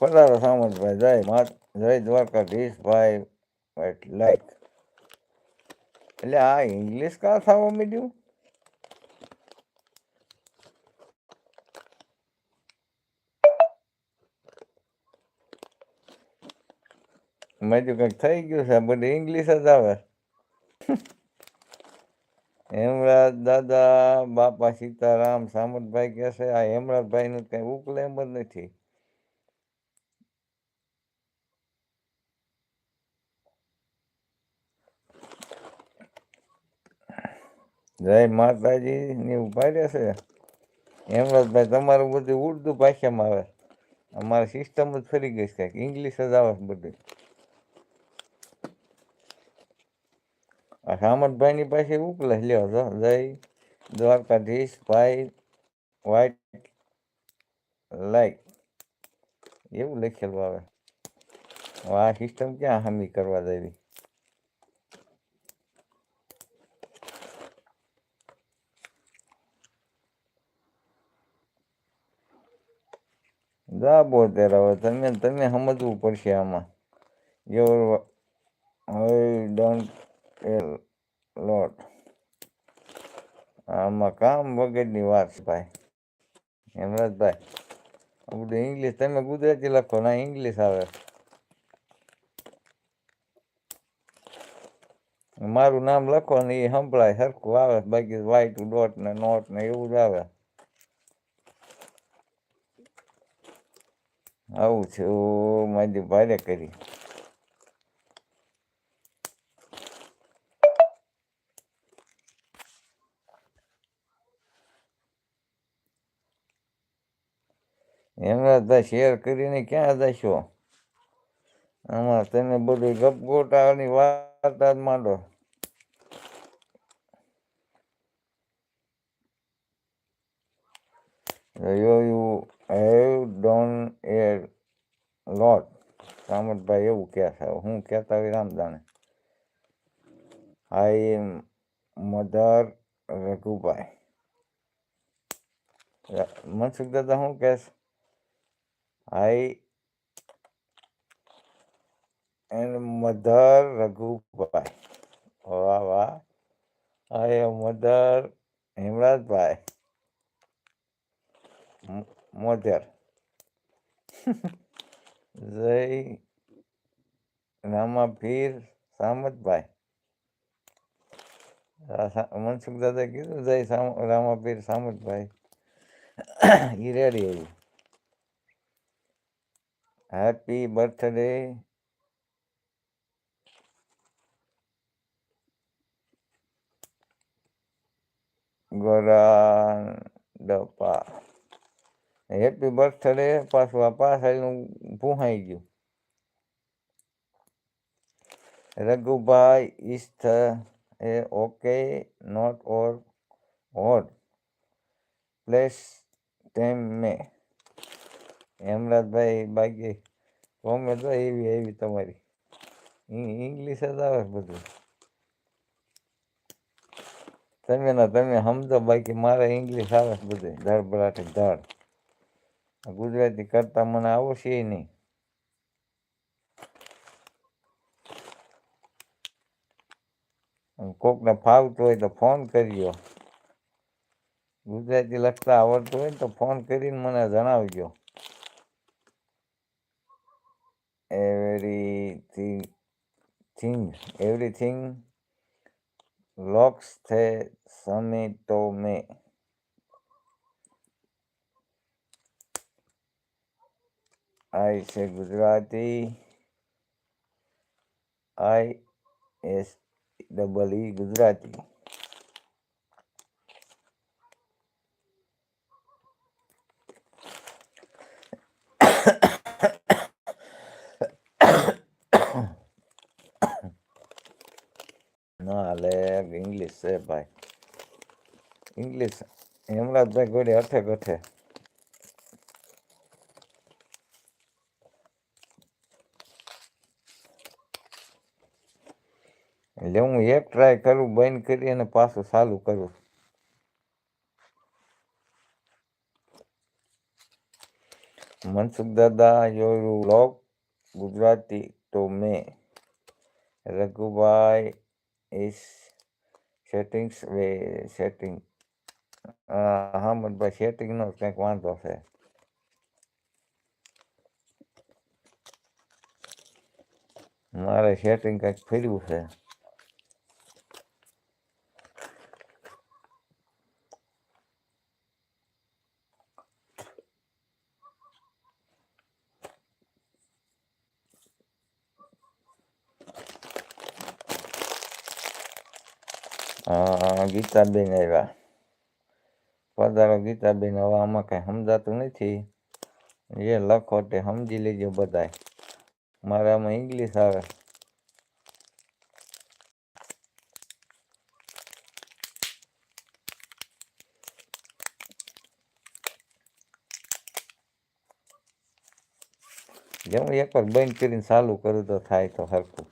પધારો સામંતભાઈ. જય માત, જય દ્વારકાધીશભાઈ લાઈક એટલે આ ઇંગ્લિશ કા થવા માંડ્યું? મેં તો કંઈક થઈ ગયું છે બધું ઇંગ્લિશ જ આવે. હેમરાજ દાદા, બાપા સીતારામ, સામંતભાઈ કહે છે, આ હેમરાજભાઈનું કંઈ ઉકલે એમ જ નથી. જય માતાજી, ની ઊભા રહેશે હેમરાજભાઈ, તમારું બધું ઉર્દુ ભાષામાં આવે. અમારી સિસ્ટમ જ ફરી ગઈ છે ઇંગ્લિશ જ આવે બધું. સામંતભાઈની પાસે ઉકલે લ્યો જો. જય દ્વારકાધીશ, ભાઈ વ્હાઈટ લાઈક એવું લખેલું આવે. આ સિસ્ટમ ક્યાં હામી કરવા દેવી બોતેર હવે તમે તમે સમજવું પડશે આમાં. યોર આઈ ડોન્ટ લોટ આમાં કામ વગરની વાત ભાઈ. હેમરાજભાઈ ભાઈ બધું ઇંગ્લિશ તમે ગુજરાતી લખો, ના ઇંગ્લિશ આવે. મારું નામ લખો ને એ સંભળાય, સરખું આવે, બાકી વાઇટ ડોટ ને નોટ ને એવું જ આવે. આવું છે, ઓ મારી ભારે કરી. હેમરાજભાઈ શેર કરીને ક્યાં જશો? આમાં તને બધું ગપગોટાની વાત જ માંડો. you have done a lot Samatbhai એવું કહે છે. હું કહેતા હોય રામ જાણે. આઈ મધર રઘુભાઈ. મનસુખ દાદા શું કહેશ આઈ એન્ડ મધર રઘુભાઈ. વાહ વાહ. આઈ મધર હેમરાજભાઈ. મોજર જય રામાપીર સામતભાઈ. મનસુખ દાદા કીધું, જય સામ રામાપીર સામતભાઈ. ઈ રેડી આવ્યું હેપી બર્થડે ગોરાડપા હેપી બર્થડે પાછું આ પાછળનું ભૂહાઈ ગયું. રઘુભાઈ ઇસ્થ એ okay not or hot place ટેમ મે. હેમરાજભાઈ બાકી કોમેન્ટ તો એવી એવી તમારી. ઇંગ્લિશ જ આવે બધું. તમે ના તમે સમજો બાકી મારે ઇંગ્લિશ આવે બધું. ધડ બરાઠે ધડ. ગુજરાતી કરતા મને આવશે નહીં. કોકને ફાવતું હોય તો ફોન કરજો ગુજરાતી લખતા આવડતું હોય તો ફોન કરીને મને જણાવજો. એવરીથિંગ થિંગ એવરીથિંગ લોક્સ થે સમિતો મે આઈ છે Gujarati I S double E Gujarati ના લે ઇંગ્લિશ છે ભાઈ ઇંગ્લિશ હેમરાજભાઈ ગોડે અઠે ગઠે એટલે હું એક ટ્રાય કરું, બંધ કરી અને પાછું ચાલુ કરું. મનસુખ દાદા, યોરુ લોક ગુજરાતી તો મેં. રઘુભાઈ ઇસ સેટિંગ્સ વે સેટિંગ હા મતભાઈ સેટિંગનો કંઈક વાંધો છે. મારે સેટિંગ કંઈક ફર્યું છે. ગીતાબેન આવ્યા. પધારો ગીતાબેન હવે આમાં કંઈ સમજાતું નથી. જે લખો તે સમજી લેજો બધાય. મારા આમાં ઇંગ્લિશ આવે. જેમ એકવાર બંધ કરીને ચાલુ કરું તો થાય તો સરખું